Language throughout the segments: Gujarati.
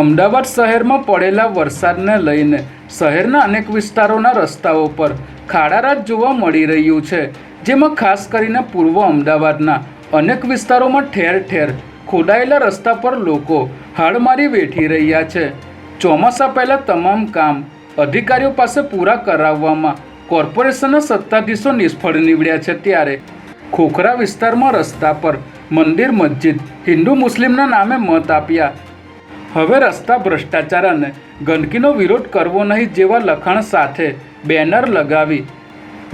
અમદાવાદ શહેરમાં પડેલા વરસાદને લઈને શહેરના અનેક વિસ્તારોના રસ્તાઓ પર ખાડારાત જોવા મળી રહ્યું છે, જેમાં ખાસ કરીને પૂર્વ અમદાવાદના અનેક વિસ્તારોમાં ઠેર ઠેર ખોદાયેલા રસ્તા પર લોકો હાડમારી વેઠી રહ્યા છે. ચોમાસા પહેલાં તમામ કામ અધિકારીઓ પાસે પૂરા કરાવવામાં કોર્પોરેશનના સત્તાધીશો નિષ્ફળ નીવડ્યા છે ત્યારે ખોખરા વિસ્તારમાં રસ્તા પર મંદિર, મસ્જિદ, હિન્દુ મુસ્લિમના નામે મત આપ્યા હવે રસ્તા ભ્રષ્ટાચાર અને ગંદકીનો વિરોધ કરવો નહીં જેવા લખાણ સાથે બેનર લગાવી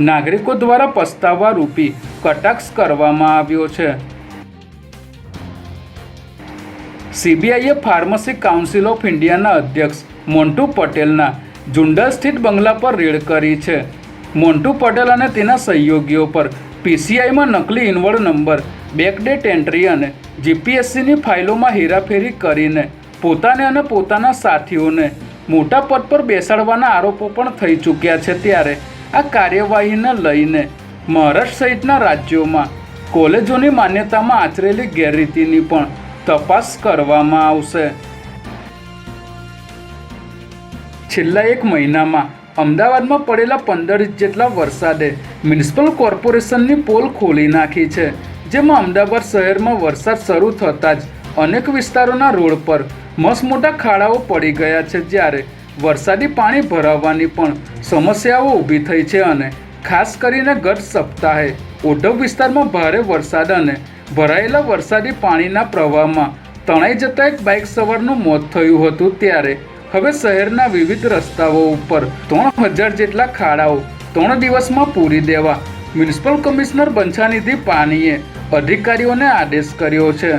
નાગરિકો દ્વારા પસ્તાવા રૂપી કટાક્ષ કરવામાં આવ્યો છે. સીબીઆઈએ ફાર્મસી કાઉન્સિલ ઓફ ઇન્ડિયાના અધ્યક્ષ મોન્ટુ પટેલના જુંડલ સ્થિત બંગલા પર રેડ કરી છે. મોન્ટુ પટેલ અને તેના સહયોગીઓ પર પીસીઆઈમાં નકલી ઇનવર્ડ નંબર, બેકડેટ એન્ટ્રી અને જીપીએસસીની ફાઇલોમાં હેરાફેરી કરીને પોતાને અને પોતાના સાથીઓને મોટા પદ પર બેસાડવાના આરોપો પણ થઈ ચૂક્યા છે ત્યારે આ કાર્યવાહીને લઈને મહારાષ્ટ્ર સહિતના રાજ્યોમાં કોલેજોની માન્યતામાં આચરેલી ગેરરીતિની પણ તપાસ કરવામાં આવશે. છેલ્લા એક મહિનામાં અમદાવાદમાં પડેલા પંદર ઇંચ જેટલા વરસાદે મ્યુનિસિપલ કોર્પોરેશનની પોલ ખોલી નાખી છે, જેમાં અમદાવાદ શહેરમાં વરસાદ શરૂ થતાં જ અનેક વિસ્તારોના રોડ પર મસમોટા ખાડાઓ પડી ગયા છે જ્યારે વરસાદી પાણી ભરાવવાની પણ સમસ્યાઓ ઊભી થઈ છે અને ખાસ કરીને ગત સપ્તાહે ઓઢવ વિસ્તારમાં ભારે વરસાદ અને ભરાયેલા વરસાદી પાણીના પ્રવાહમાં તણાઈ જતા એક બાઇક સવારનું મોત થયું હતું ત્યારે હવે શહેરના વિવિધ રસ્તાઓ ઉપર ત્રણ હજાર જેટલા ખાડાઓ ત્રણ દિવસમાં પૂરી દેવા મ્યુનિસિપલ કમિશનર બંછાનિધિ પાનીએ અધિકારીઓને આદેશ કર્યો છે.